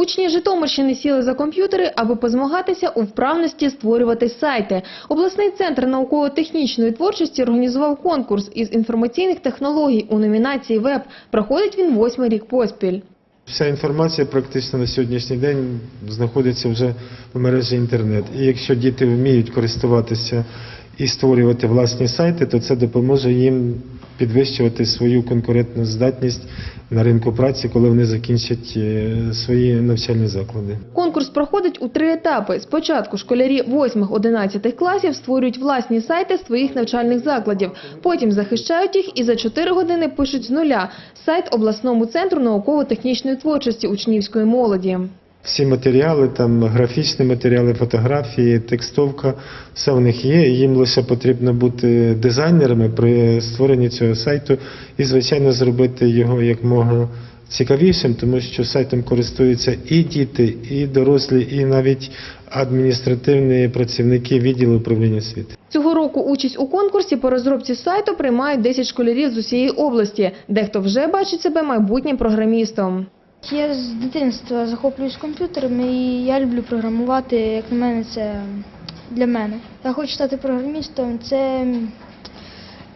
Учні Житомирщини сіли за комп'ютери, аби позмагатися у вправності створювати сайти. Обласний центр науково-технічної творчості організував конкурс із інформаційних технологій у номінації «Веб». Проходить він восьмий рік поспіль. Вся інформація практично на сьогоднішній день знаходиться вже в мережі інтернет. І якщо діти вміють користуватися і створювати власні сайти, то це допоможе їм підвищувати свою конкурентну здатність на ринку праці, коли вони закінчать е, свої навчальні заклади. Конкурс проходить у три етапи. Спочатку школярі 8-11 класів створюють власні сайти своїх навчальних закладів. Потім захищають їх і за 4 години пишуть з нуля сайт обласному центру науково-технічної творчості учнівської молоді. Всі матеріали, там графічні матеріали, фотографії, текстовка, все в них є. Їм лише потрібно бути дизайнерами при створенні цього сайту і, звичайно, зробити його як якмога цікавішим, тому що сайтом користуються і діти, і дорослі, і навіть адміністративні працівники відділу управління освіти. Цього року участь у конкурсі по розробці сайту приймають 10 школярів з усієї області. Дехто вже бачить себе майбутнім програмістом. Я з дитинства захоплююсь комп'ютерами і я люблю програмувати. Як на мене, це для мене. Я хочу стати програмістом. Це,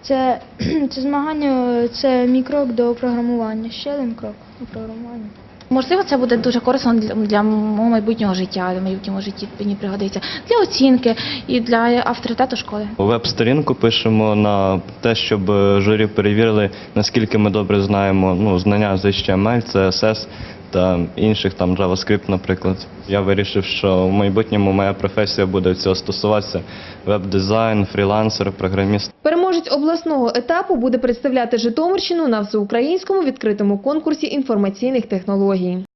це, це змагання, це мій крок до програмування. Ще один крок до програмування. Можливо, це буде дуже корисно для, для мого майбутнього життя, для майбутнього житті мені пригодиться для оцінки і для авторитету школи. Веб-сторінку пишемо на те, щоб е, журі перевірили, наскільки ми добре знаємо ну, знання з HTML, CSS та інших там JavaScript, наприклад. Я вирішив, що в майбутньому моя професія буде цього стосуватися веб-дизайн, фрілансер, програміст. Переможець обласного етапу буде представляти Житомирщину на всеукраїнському відкритому конкурсі інформаційних технологій.